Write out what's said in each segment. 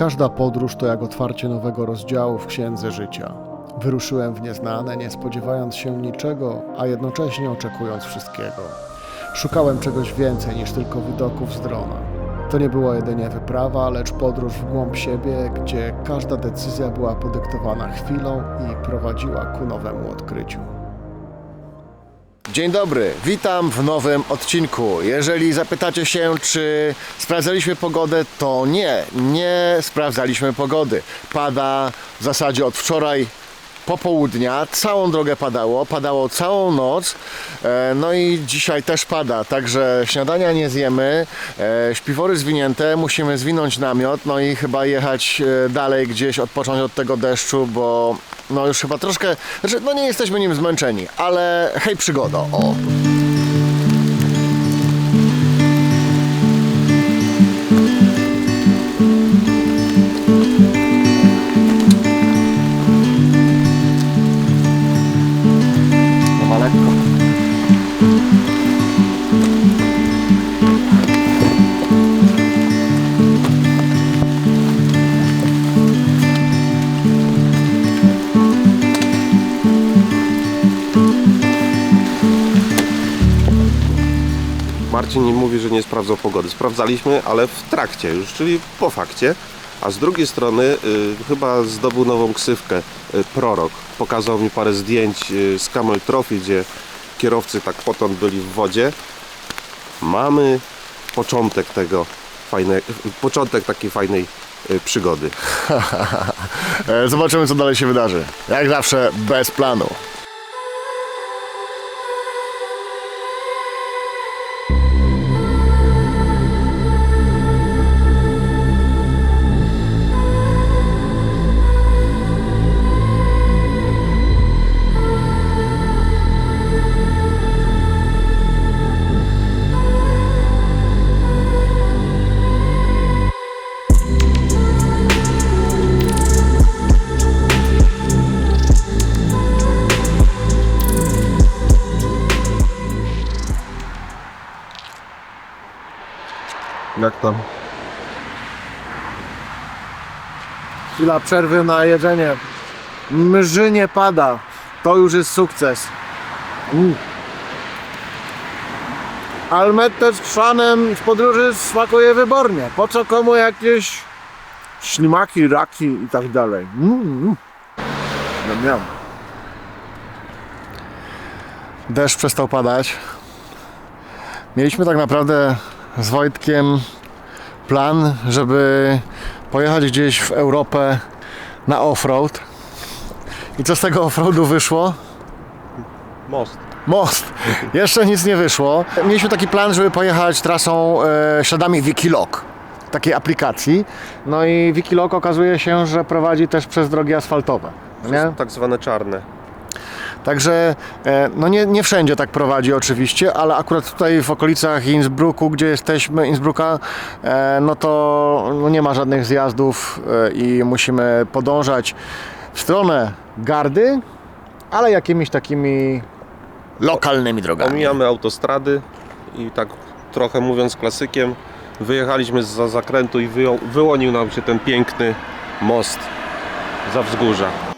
każda podróż to jak otwarcie nowego rozdziału w księdze życia. Wyruszyłem w nieznane, nie spodziewając się niczego, a jednocześnie oczekując wszystkiego. Szukałem czegoś więcej niż tylko widoków z drona. To nie była jedynie wyprawa, lecz podróż w głąb siebie, gdzie każda decyzja była podyktowana chwilą i prowadziła ku nowemu odkryciu. Dzień dobry, witam w nowym odcinku. Jeżeli zapytacie się, czy sprawdzaliśmy pogodę, to nie, nie sprawdzaliśmy pogody. Pada w zasadzie od wczoraj popołudnia, całą drogę padało, padało całą noc, e, no i dzisiaj też pada, także śniadania nie zjemy, e, śpiwory zwinięte, musimy zwinąć namiot, no i chyba jechać e, dalej gdzieś, odpocząć od tego deszczu, bo no już chyba troszkę, znaczy no nie jesteśmy nim zmęczeni, ale hej przygoda, o. nie sprawdzał pogody. Sprawdzaliśmy, ale w trakcie już, czyli po fakcie. A z drugiej strony y, chyba zdobył nową ksywkę y, Prorok. Pokazał mi parę zdjęć y, z Camel Trophy, gdzie kierowcy tak potąd byli w wodzie. Mamy początek tego fajne, początek takiej fajnej y, przygody. E, Zobaczymy, co dalej się wydarzy. Jak zawsze, bez planu. Chwila przerwy na jedzenie. Mży nie pada. To już jest sukces. Mm. Almetę z chrzanem w podróży smakuje wybornie. Po co komu jakieś ślimaki, raki i tak dalej. Mm. No miam. Deszcz przestał padać. Mieliśmy tak naprawdę z Wojtkiem plan, żeby pojechać gdzieś w Europę na offroad. I co z tego offroadu wyszło? Most. Most. Jeszcze nic nie wyszło. Mieliśmy taki plan, żeby pojechać trasą e, śladami Wikilog, takiej aplikacji. No i Wikilog okazuje się, że prowadzi też przez drogi asfaltowe. Nie? Tak zwane czarne. Także e, no nie, nie wszędzie tak prowadzi oczywiście, ale akurat tutaj w okolicach Innsbrucku, gdzie jesteśmy, Innsbrucka, e, no to no nie ma żadnych zjazdów e, i musimy podążać w stronę Gardy, ale jakimiś takimi lokalnymi drogami. Omijamy autostrady i tak trochę mówiąc klasykiem, wyjechaliśmy za zakrętu i wyłonił nam się ten piękny most za wzgórza.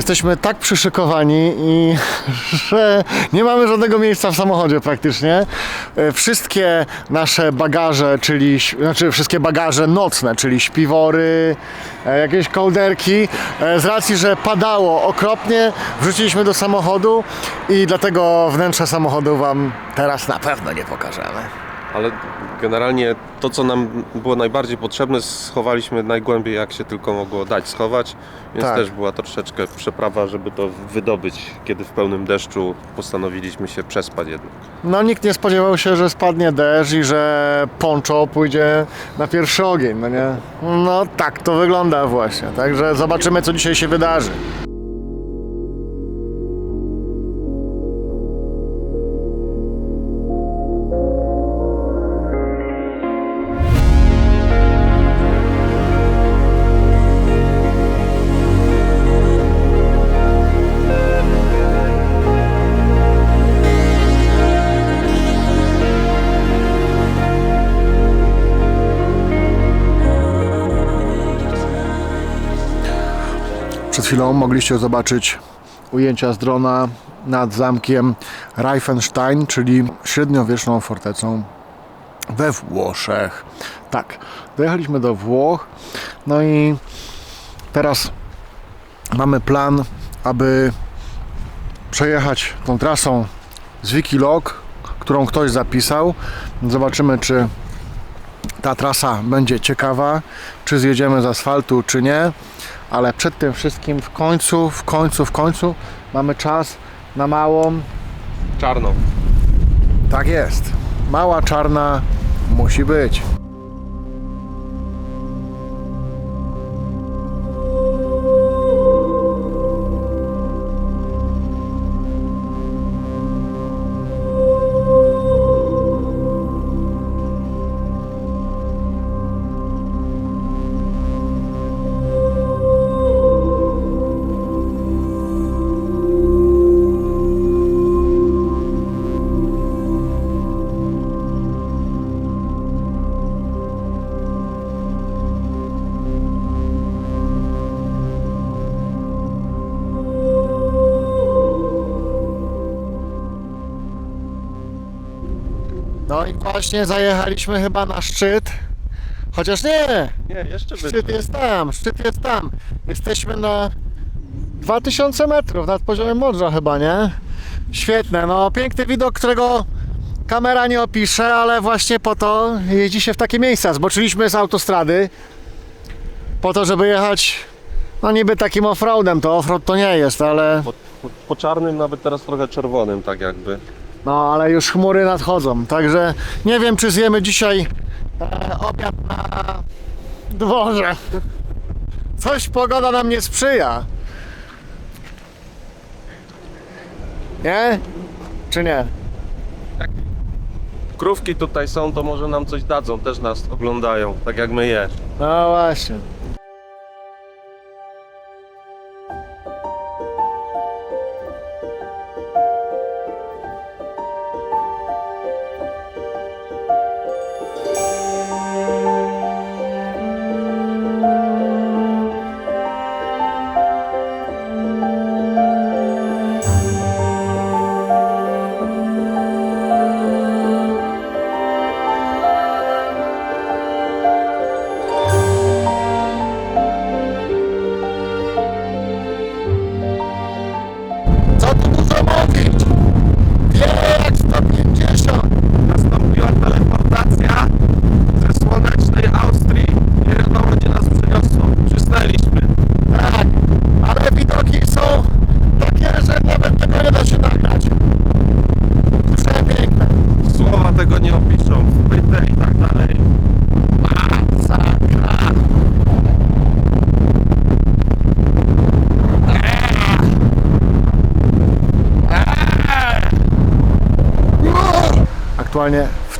Jesteśmy tak przyszykowani i że nie mamy żadnego miejsca w samochodzie praktycznie. E, Wszystkie nasze bagaże, czyli znaczy wszystkie bagaże nocne, czyli śpiwory, e, jakieś kołderki, e, z racji, że padało okropnie, wrzuciliśmy do samochodu i dlatego wnętrze samochodu wam teraz na pewno nie pokażemy. Ale generalnie to, co nam było najbardziej potrzebne, schowaliśmy najgłębiej, jak się tylko mogło dać schować. Więc Tak. też była troszeczkę przeprawa, żeby to wydobyć, kiedy w pełnym deszczu postanowiliśmy się przespać jednak. No nikt nie spodziewał się, że spadnie deszcz i że poncho pójdzie na pierwszy ogień, no nie? No tak to wygląda właśnie, także zobaczymy co dzisiaj się wydarzy. Przed chwilą mogliście zobaczyć ujęcia z drona nad zamkiem Reifenstein, czyli średniowieczną fortecą we Włoszech. Tak, dojechaliśmy do Włoch, no i teraz mamy plan, aby przejechać tą trasą z Wikilog, którą ktoś zapisał. Zobaczymy, czy ta trasa będzie ciekawa, czy zjedziemy z asfaltu, czy nie. Ale przed tym wszystkim w końcu, w końcu, w końcu mamy czas na małą. Czarno. Tak jest. Mała czarna musi być. No i właśnie zajechaliśmy chyba na szczyt. Chociaż nie, Nie, jeszcze szczyt jest tam, szczyt jest tam. Jesteśmy na 2000 metrów nad poziomem morza chyba, nie? Świetne, no piękny widok, którego kamera nie opisze, ale właśnie po to jeździ się w takie miejsca. Zboczyliśmy z autostrady po to, żeby jechać no niby takim offroadem, to offroad to nie jest, ale Po, po, po czarnym, nawet teraz trochę czerwonym, tak jakby. No, ale już chmury nadchodzą, także nie wiem, czy zjemy dzisiaj e, obiad na dworze. Coś pogoda nam nie sprzyja. Nie? Czy nie? Krówki tutaj są, to może nam coś dadzą, też nas oglądają, tak jak my je. No właśnie.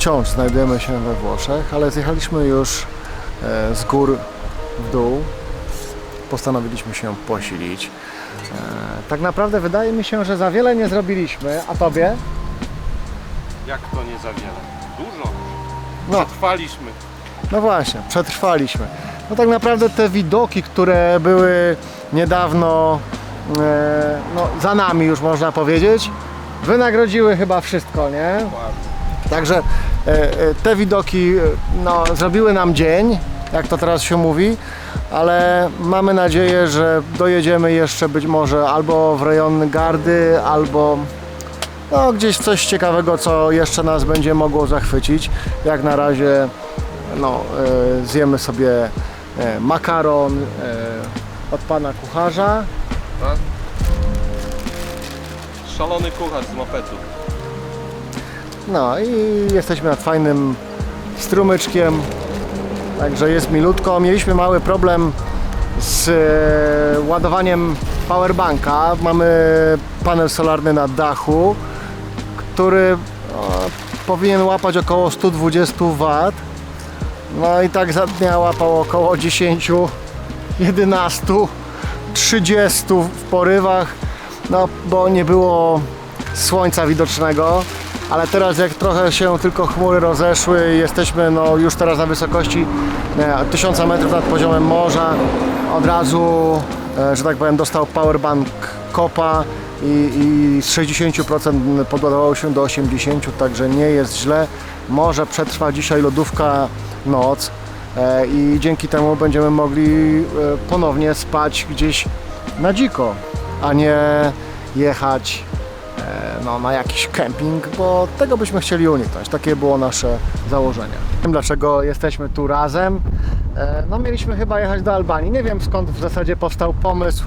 Wciąż znajdujemy się we Włoszech, ale zjechaliśmy już e, z gór w dół. Postanowiliśmy się posilić. E, Tak naprawdę wydaje mi się, że za wiele nie zrobiliśmy, a tobie? Jak to nie za wiele? Dużo. No. Przetrwaliśmy. No właśnie, przetrwaliśmy. No tak naprawdę te widoki, które były niedawno e, no, za nami już można powiedzieć, wynagrodziły chyba wszystko, nie? Także e, e, te widoki e, no, zrobiły nam dzień, jak to teraz się mówi, ale mamy nadzieję, że dojedziemy jeszcze być może albo w rejon Gardy, albo no, gdzieś coś ciekawego, co jeszcze nas będzie mogło zachwycić. Jak na razie no, zjemy sobie makaron od pana kucharza. Szalony kucharz z mopetu. No i jesteśmy nad fajnym strumyczkiem, także jest milutko. Mieliśmy mały problem z e, ładowaniem powerbanka. Mamy panel solarny na dachu, który powinien łapać około 120 W. No i tak za dnia łapał około 10, 11, 30 w porywach, no bo nie było słońca widocznego. Ale teraz jak trochę się tylko chmury rozeszły, jesteśmy no, już teraz na wysokości e, 1000 metrów nad poziomem morza, od razu e, że tak powiem, dostał powerbank kopa i, i z 60% podładowało się do 80%, także nie jest źle. Może przetrwa dzisiaj lodówka noc e, i dzięki temu będziemy mogli e, ponownie spać gdzieś na dziko, a nie jechać no, na jakiś kemping, bo tego byśmy chcieli uniknąć. Takie było nasze założenie. Wiem dlaczego jesteśmy tu razem. E, No mieliśmy chyba jechać do Albanii. Nie wiem skąd w zasadzie powstał pomysł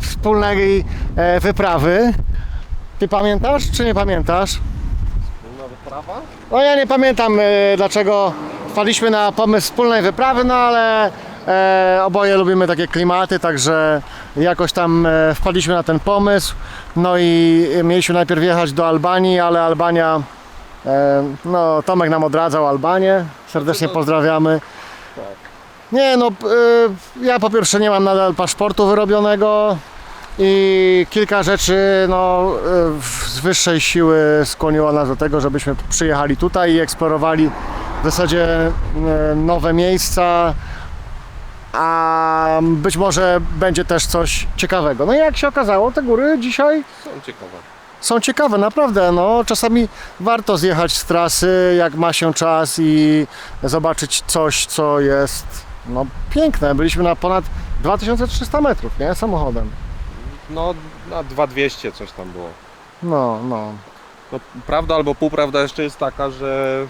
wspólnej e, wyprawy. Ty pamiętasz czy nie pamiętasz? wyprawa? No ja nie pamiętam e, dlaczego wpadliśmy na pomysł wspólnej wyprawy, no ale oboje lubimy takie klimaty, także jakoś tam e, wpadliśmy na ten pomysł. No i mieliśmy najpierw jechać do Albanii, ale Albania, e, no Tomek nam odradzał Albanię, serdecznie pozdrawiamy. Nie no, e, ja po pierwsze nie mam nadal paszportu wyrobionego i kilka rzeczy no, z wyższej siły skłoniło nas do tego, żebyśmy przyjechali tutaj i eksplorowali w zasadzie nowe miejsca, a być może będzie też coś ciekawego. No i jak się okazało, te góry dzisiaj Są ciekawe. są ciekawe, naprawdę. No, czasami warto zjechać z trasy, jak ma się czas i zobaczyć coś, co jest no, piękne. Byliśmy na ponad 2300 metrów, nie? Samochodem. No, na 2200 coś tam było. No, no. No, prawda albo półprawda jeszcze jest taka, że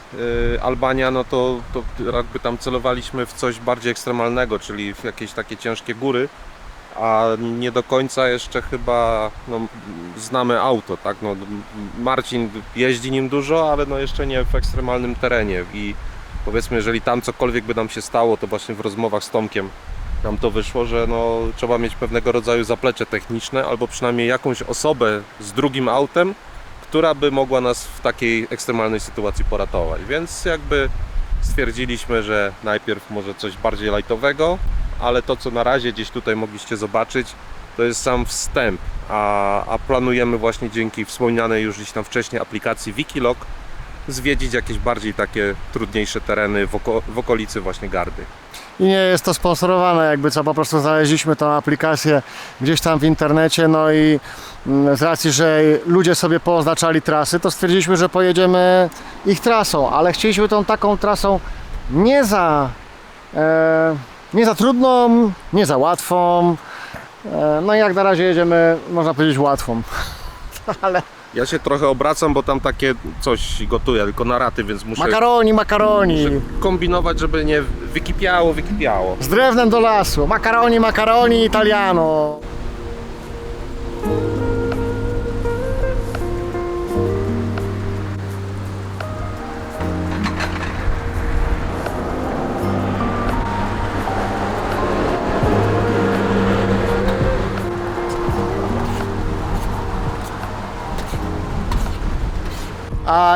y, Albania, no to, to jakby tam celowaliśmy w coś bardziej ekstremalnego, czyli w jakieś takie ciężkie góry, a nie do końca jeszcze chyba no, znamy auto, tak? No, Marcin jeździ nim dużo, ale no jeszcze nie w ekstremalnym terenie i powiedzmy, jeżeli tam cokolwiek by nam się stało, to właśnie w rozmowach z Tomkiem nam to wyszło, że no, trzeba mieć pewnego rodzaju zaplecze techniczne albo przynajmniej jakąś osobę z drugim autem, która by mogła nas w takiej ekstremalnej sytuacji poratować. Więc jakby stwierdziliśmy, że najpierw może coś bardziej lajtowego, ale to co na razie gdzieś tutaj mogliście zobaczyć, to jest sam wstęp, a, a planujemy właśnie dzięki wspomnianej już gdzieś tam wcześniej aplikacji Wikilog zwiedzić jakieś bardziej takie trudniejsze tereny w, oko, w okolicy właśnie Gardy. I nie jest to sponsorowane, jakby co, po prostu znaleźliśmy tą aplikację gdzieś tam w internecie, no i mm, z racji, że ludzie sobie pooznaczali trasy, to stwierdziliśmy, że pojedziemy ich trasą, ale chcieliśmy tą taką trasą nie za, e, nie za trudną, nie za łatwą, e, no i jak na razie jedziemy, można powiedzieć, łatwą. ale Ja się trochę obracam, bo tam takie coś gotuję, tylko na raty, więc muszę, makaroni, makaroni, muszę kombinować, żeby nie wykipiało, wykipiało. z drewnem do lasu, makaroni, makaroni, italiano.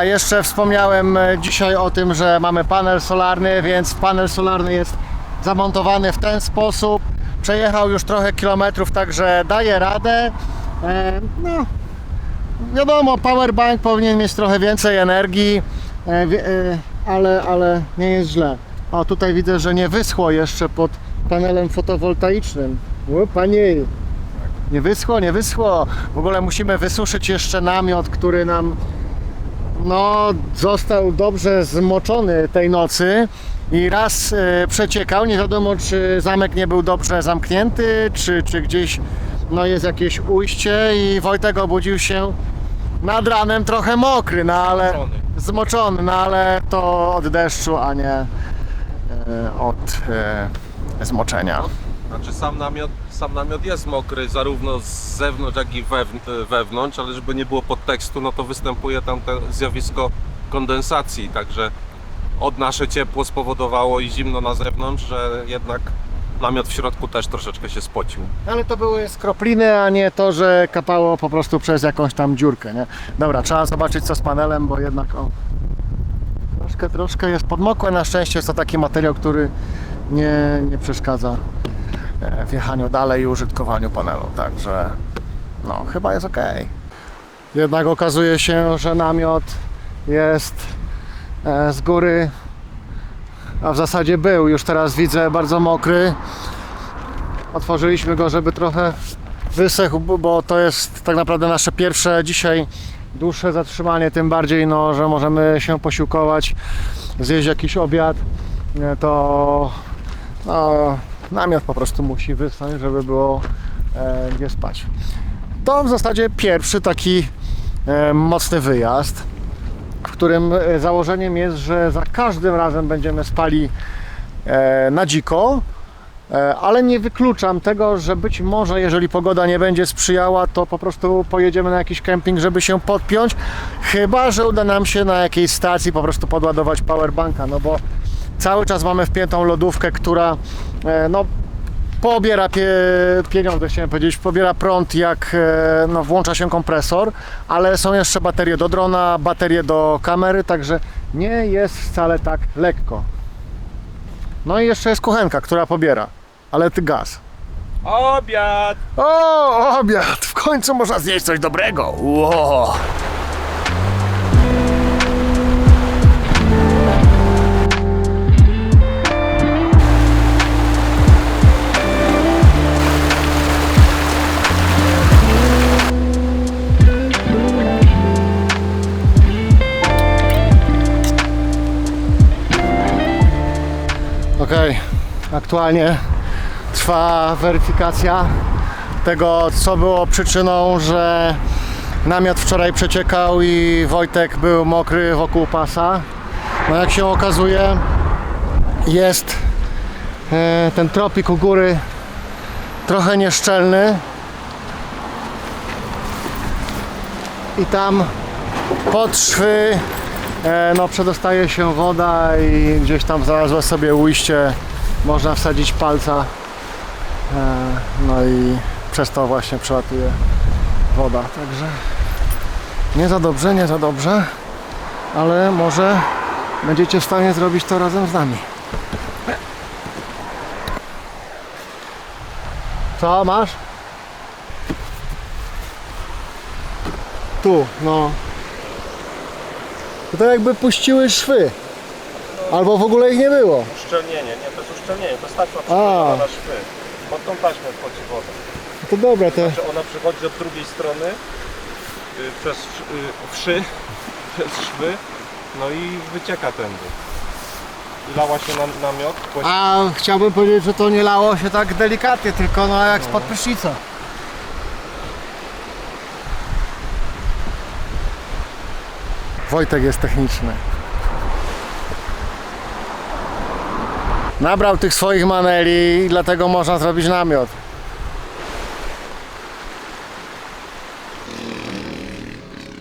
Jeszcze wspomniałem e, dzisiaj o tym, że mamy panel solarny, więc panel solarny jest zamontowany w ten sposób. Przejechał już trochę kilometrów, także daje radę. E, No, wiadomo, powerbank powinien mieć trochę więcej energii, e, ale, ale nie jest źle. O, tutaj widzę, że nie wyschło jeszcze pod panelem fotowoltaicznym. O, panie, nie wyschło, nie wyschło. W ogóle musimy wysuszyć jeszcze namiot, który nam no, został dobrze zmoczony tej nocy i raz e, przeciekał. Nie wiadomo, czy zamek nie był dobrze zamknięty, czy, czy gdzieś no, jest jakieś ujście i Wojtek obudził się nad ranem trochę mokry, no ale Zmoczony. zmoczony, no ale to od deszczu, a nie e, od e, zmoczenia. Znaczy sam namiot, sam namiot jest mokry zarówno z zewnątrz, jak i wewn- wewnątrz, ale żeby nie było podtekstu, no to występuje tam to zjawisko kondensacji, także od nasze ciepło spowodowało i zimno na zewnątrz, że jednak namiot w środku też troszeczkę się spocił. Ale to były skropliny, a nie to, że kapało po prostu przez jakąś tam dziurkę, nie? Dobra, trzeba zobaczyć co z panelem, bo jednak o, troszkę, troszkę jest podmokłe. Na szczęście jest to taki materiał, który nie, nie przeszkadza e, w jechaniu dalej i użytkowaniu panelu, także no, chyba jest ok. Jednak okazuje się, że namiot jest e, z góry, a w zasadzie był, już teraz widzę, bardzo mokry. Otworzyliśmy go, żeby trochę wysechł, bo- bo to jest tak naprawdę nasze pierwsze dzisiaj dłuższe zatrzymanie, tym bardziej, no, że możemy się posiłkować, zjeść jakiś obiad, e, to no, namiot po prostu musi wysnąć, żeby było e, gdzie spać. To w zasadzie pierwszy taki e, mocny wyjazd, w którym e, założeniem jest, że za każdym razem będziemy spali e, na dziko, e, ale nie wykluczam tego, że być może jeżeli pogoda nie będzie sprzyjała, to po prostu pojedziemy na jakiś kemping, żeby się podpiąć, chyba, że uda nam się na jakiejś stacji po prostu podładować powerbanka, no bo cały czas mamy wpiętą lodówkę, która no pobiera pie, pieniądze, chciałem powiedzieć, pobiera prąd jak e, no, włącza się kompresor, ale są jeszcze baterie do drona, baterie do kamery, także nie jest wcale tak lekko. No i jeszcze jest kuchenka, która pobiera, ale ty gaz. Obiad! O, obiad! W końcu można zjeść coś dobrego. Ło! Aktualnie trwa weryfikacja tego, co było przyczyną, że namiot wczoraj przeciekał i Wojtek był mokry wokół pasa. No jak się okazuje, jest e, ten tropik u góry trochę nieszczelny i tam pod szwy e, no, przedostaje się woda i gdzieś tam znalazła sobie ujście można wsadzić palca E, No i przez to właśnie przelatuje woda. Także nie za dobrze, nie za dobrze, ale może będziecie w stanie zrobić to razem z nami. Co masz? Tu, no. To jakby puściły szwy. Albo w ogóle ich nie było. Uszczelnienie, nie, to jest uszczelnienie, to jest taśma na szwy. Pod tą taśmą wchodzi woda. To dobra, to Znaczy ona przychodzi od drugiej strony y, przez y, wszy, przez szwy, no i wycieka tędy. I lała się na namiot, A chciałbym powiedzieć, że to nie lało się tak delikatnie, tylko no jak spod prysznica. Wojtek jest techniczny. Nabrał tych swoich maneli i dlatego można zrobić namiot.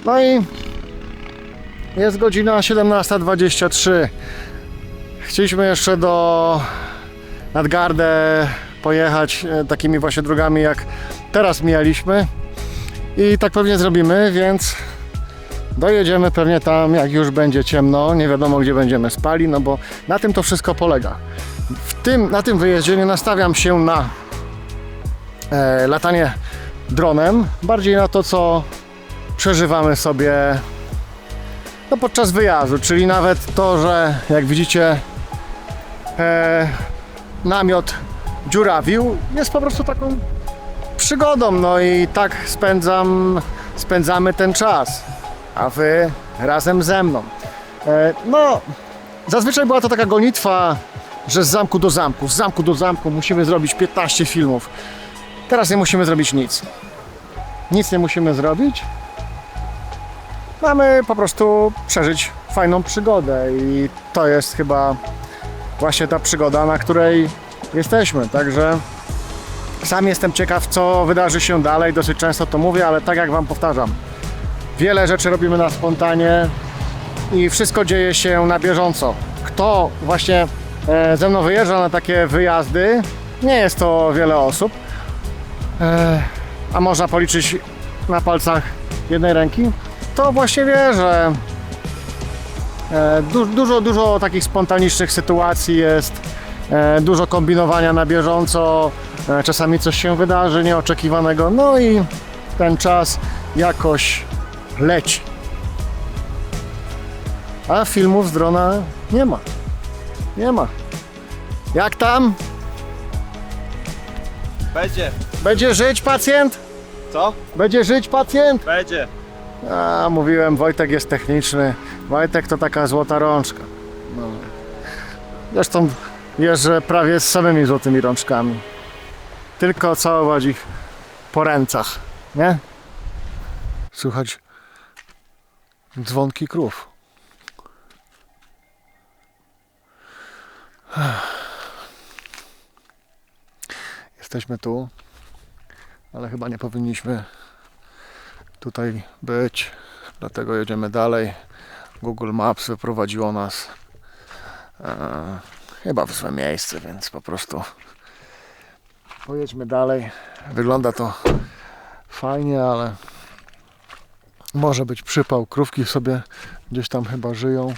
No i jest godzina 17.23. Chcieliśmy jeszcze do Nadgardę pojechać e, takimi właśnie drogami jak teraz mijaliśmy i tak pewnie zrobimy, więc dojedziemy pewnie tam jak już będzie ciemno, nie wiadomo gdzie będziemy spali, no bo na tym to wszystko polega. W tym, na tym wyjeździe nie nastawiam się na e, latanie dronem, bardziej na to co przeżywamy sobie no, podczas wyjazdu, czyli nawet to, że jak widzicie e, namiot dziurawił, jest po prostu taką przygodą, no i tak spędzam, spędzamy ten czas, a wy razem ze mną. E, no, zazwyczaj była to taka gonitwa, że z zamku do zamku, z zamku do zamku musimy zrobić 15 filmów. Teraz nie musimy zrobić nic. Nic nie musimy zrobić. Mamy po prostu przeżyć fajną przygodę i to jest chyba właśnie ta przygoda, na której jesteśmy. Także sam jestem ciekaw, co wydarzy się dalej. Dosyć często to mówię, ale tak jak Wam powtarzam, wiele rzeczy robimy na spontanie i wszystko dzieje się na bieżąco. Kto właśnie ze mną wyjeżdża na takie wyjazdy, nie jest to wiele osób, e, a można policzyć na palcach jednej ręki, to właśnie wie, że E, du- Dużo, dużo takich spontanicznych sytuacji jest, e, dużo kombinowania na bieżąco, e, czasami coś się wydarzy nieoczekiwanego, no i ten czas jakoś leci. A filmów z drona nie ma. Nie ma. Jak tam? Będzie. Będzie żyć pacjent? Co? Będzie żyć pacjent? Będzie. A, mówiłem, Wojtek jest techniczny. Wojtek to taka złota rączka. No. Zresztą jeżdżę prawie z samymi złotymi rączkami. Tylko całować ich po ręcach, nie? Słychać dzwonki krów. Jesteśmy tu, ale chyba nie powinniśmy tutaj być, dlatego jedziemy dalej. Google Maps wyprowadziło nas e, chyba w złe miejsce, więc po prostu pojedźmy dalej. Wygląda to fajnie, ale może być przypał. Krówki sobie gdzieś tam chyba żyją,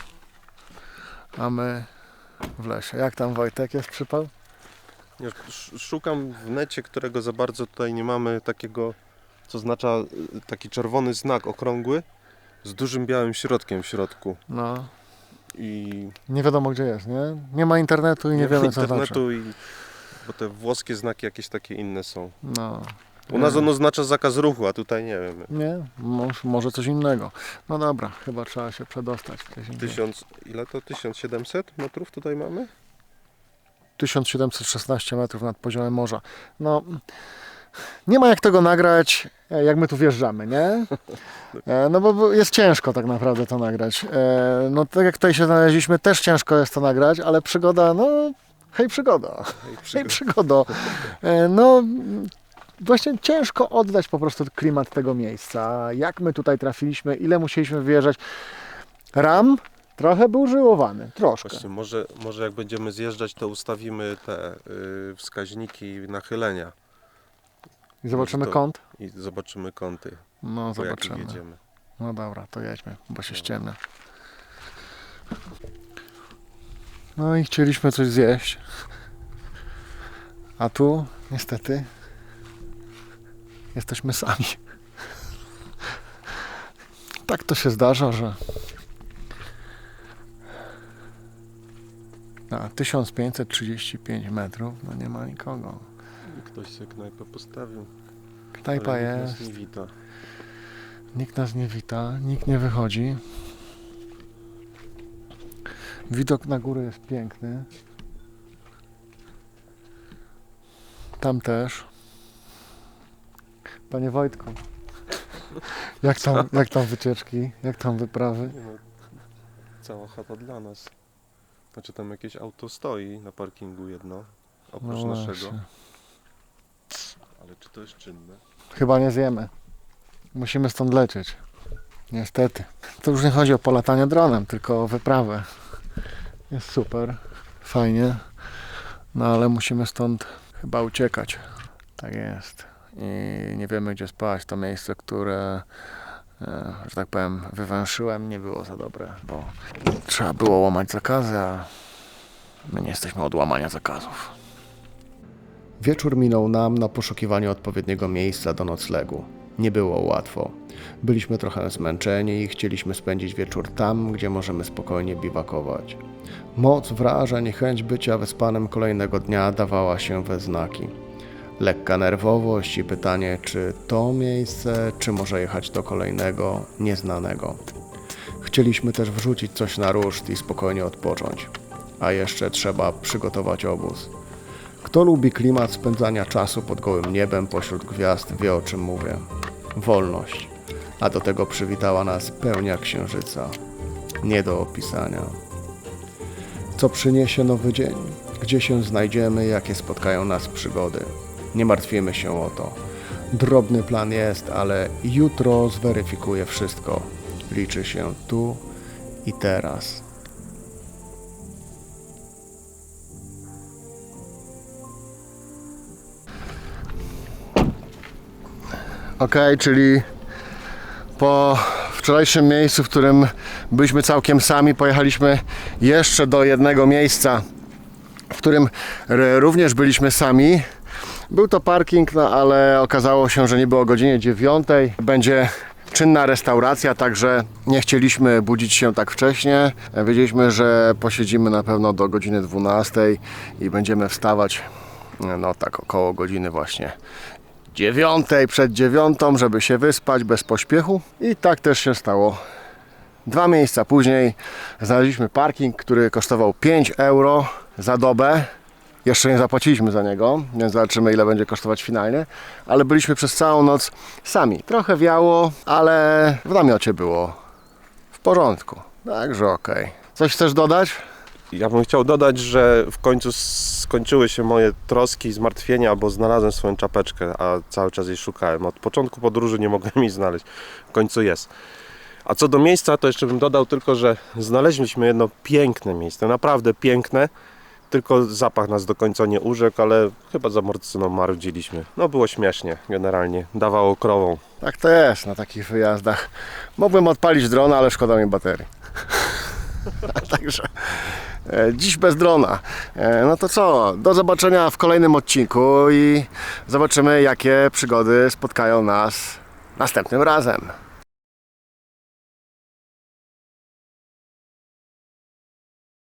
a my w lesie. Jak tam Wojtek jest przypał? Nie, sz- Szukam w necie, którego za bardzo tutaj nie mamy takiego, co oznacza y, taki czerwony znak okrągły z dużym białym środkiem w środku. No, I nie wiadomo gdzie jest, nie? Nie ma internetu i nie, ma wiemy co znaczy. internetu i bo te włoskie znaki jakieś takie inne są. No. U nas on oznacza zakaz ruchu, a tutaj nie wiem. Nie, może, coś innego. No dobra, chyba trzeba się przedostać. Tysiąc, ile to? 1700 metrów tutaj mamy? 1716 metrów nad poziomem morza. No, nie ma jak tego nagrać, e, jak my tu wjeżdżamy, nie? E, No bo jest ciężko tak naprawdę to nagrać. E, No tak jak tutaj się znaleźliśmy, też ciężko jest to nagrać, ale przygoda, no hej przygoda, hej przygodo. E, No właśnie ciężko oddać po prostu klimat tego miejsca. Jak my tutaj trafiliśmy, ile musieliśmy wyjeżdżać. Ram trochę był żyłowany, troszkę. Właśnie, może, może jak będziemy zjeżdżać, to ustawimy te y, wskaźniki nachylenia I zobaczymy to- kąt. i zobaczymy kąty, No zobaczymy. jedziemy. No dobra, to jedźmy, bo się ściemnia. No i chcieliśmy coś zjeść. A tu niestety jesteśmy sami. Tak to się zdarza, że na 1535 metrów no nie ma nikogo. Ktoś sobie knajpę postawił. Knajpa ale nikt jest, nas nie wita. nikt nas nie wita, nikt nie wychodzi. Widok na górę jest piękny. Tam też. Panie Wojtku, jak tam, jak tam wycieczki, jak tam wyprawy? Nie no, cała chata dla nas. Znaczy tam jakieś auto stoi na parkingu jedno, oprócz naszego. No właśnie. Ale czy to jest czynne? Chyba nie zjemy. Musimy stąd lecieć. Niestety. To już nie chodzi o polatanie dronem, tylko o wyprawę. Jest super, fajnie. No ale musimy stąd chyba uciekać. Tak jest. I nie wiemy gdzie spać. To miejsce, które, że tak powiem, wywęszyłem, nie było za dobre, bo trzeba było łamać zakazy, a my nie jesteśmy od łamania zakazów. Wieczór minął nam na poszukiwaniu odpowiedniego miejsca do noclegu. Nie było łatwo. Byliśmy trochę zmęczeni i chcieliśmy spędzić wieczór tam, gdzie możemy spokojnie biwakować. Moc wrażeń i chęć bycia wyspanym kolejnego dnia dawała się we znaki. Lekka nerwowość i pytanie, czy to miejsce, czy może jechać do kolejnego, nieznanego. Chcieliśmy też wrzucić coś na ruszt i spokojnie odpocząć. A jeszcze trzeba przygotować obóz. Kto lubi klimat spędzania czasu pod gołym niebem pośród gwiazd, wie o czym mówię. Wolność. A do tego przywitała nas pełnia księżyca. Nie do opisania. Co przyniesie nowy dzień? Gdzie się znajdziemy? Jakie spotkają nas przygody? Nie martwimy się o to. Drobny plan jest, ale jutro zweryfikuje wszystko. Liczy się tu i teraz. Ok, czyli po wczorajszym miejscu, w którym byliśmy całkiem sami, pojechaliśmy jeszcze do jednego miejsca, w którym również byliśmy sami. Był to parking, no ale okazało się, że nie było o godzinie 9. Będzie czynna restauracja, także nie chcieliśmy budzić się tak wcześnie. Wiedzieliśmy, że posiedzimy na pewno do godziny 12 i będziemy wstawać no tak około godziny właśnie dziewiątej, przed dziewiątą, żeby się wyspać bez pośpiechu. I tak też się stało. Dwa miejsca później znaleźliśmy parking, który kosztował 5 euro za dobę. Jeszcze nie zapłaciliśmy za niego, więc zobaczymy ile będzie kosztować finalnie. Ale byliśmy przez całą noc sami. Trochę wiało, ale w namiocie było w porządku. Także okej. Coś chcesz dodać? Ja bym chciał dodać, że w końcu skończyły się moje troski i zmartwienia, bo znalazłem swoją czapeczkę, a cały czas jej szukałem. Od początku podróży nie mogłem jej znaleźć. W końcu jest. A co do miejsca, to jeszcze bym dodał tylko, że znaleźliśmy jedno piękne miejsce, naprawdę piękne. Tylko zapach nas do końca nie urzekł, ale chyba za morcyną marudziliśmy. No było śmiesznie generalnie, dawało krową. Tak jest na takich wyjazdach. Mógłbym odpalić drona, ale szkoda mi baterii. Także e, dziś bez drona. E, no to co? Do zobaczenia w kolejnym odcinku i zobaczymy, jakie przygody spotkają nas następnym razem.